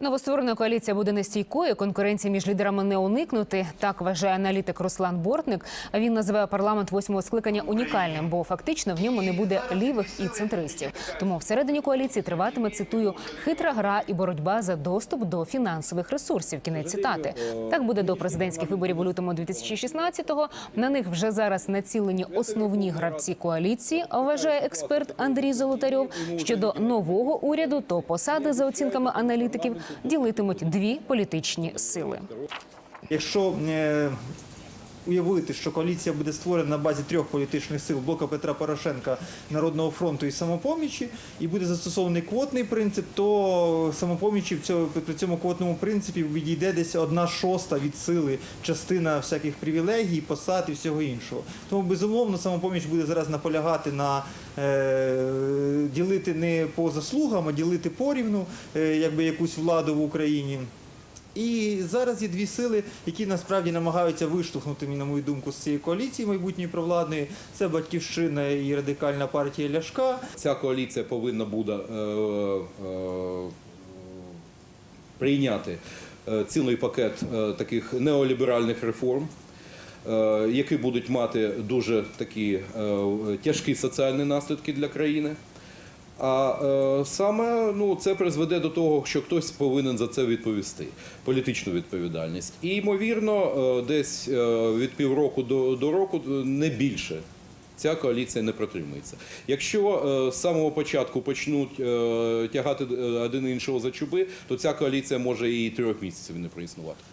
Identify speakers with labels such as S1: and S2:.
S1: Новостворена коаліція буде нестійкою. Конкуренції між лідерами не уникнути. Так вважає аналітик Руслан Бортник. Він називає парламент восьмого скликання унікальним, бо фактично в ньому не буде лівих і центристів. Тому всередині коаліції триватиме цитую хитра гра і боротьба за доступ до фінансових ресурсів. Кінець цитати. Так буде до президентських виборів у лютому 2016-го. На них вже зараз націлені основні гравці коаліції. Вважає експерт Андрій Золотарьов. Щодо нового уряду, то посади за оцінками аналітиків ділитимуть дві політичні сили.
S2: Якщо е, уявити, що коаліція буде створена на базі трьох політичних сил блока Петра Порошенка, Народного фронту і самопомічі, і буде застосований квотний принцип, то самопомічі в цьому при цьому квотному принципі відійде десь одна шоста від сили, частина всяких привілегій, посад і всього іншого. Тому безумовно самопоміч буде зараз наполягати на е, ділити не по заслугам, а ділити порівну, е, якби якусь владу в Україні. І зараз є дві сили, які насправді намагаються виштовхнути, на мою думку, з цієї коаліції майбутньої провладної. Це батьківщина і радикальна партія Ляшка.
S3: Ця коаліція повинна буде е, е, прийняти е, цілий пакет таких неоліберальних реформ. Які будуть мати дуже такі тяжкі соціальні наслідки для країни. А е, саме ну, це призведе до того, що хтось повинен за це відповісти, політичну відповідальність. І ймовірно, е, десь е, від півроку до, до року е, не більше ця коаліція не протримується. Якщо е, з самого початку почнуть е, тягати е, один іншого за чуби, то ця коаліція може і трьох місяців не проіснувати.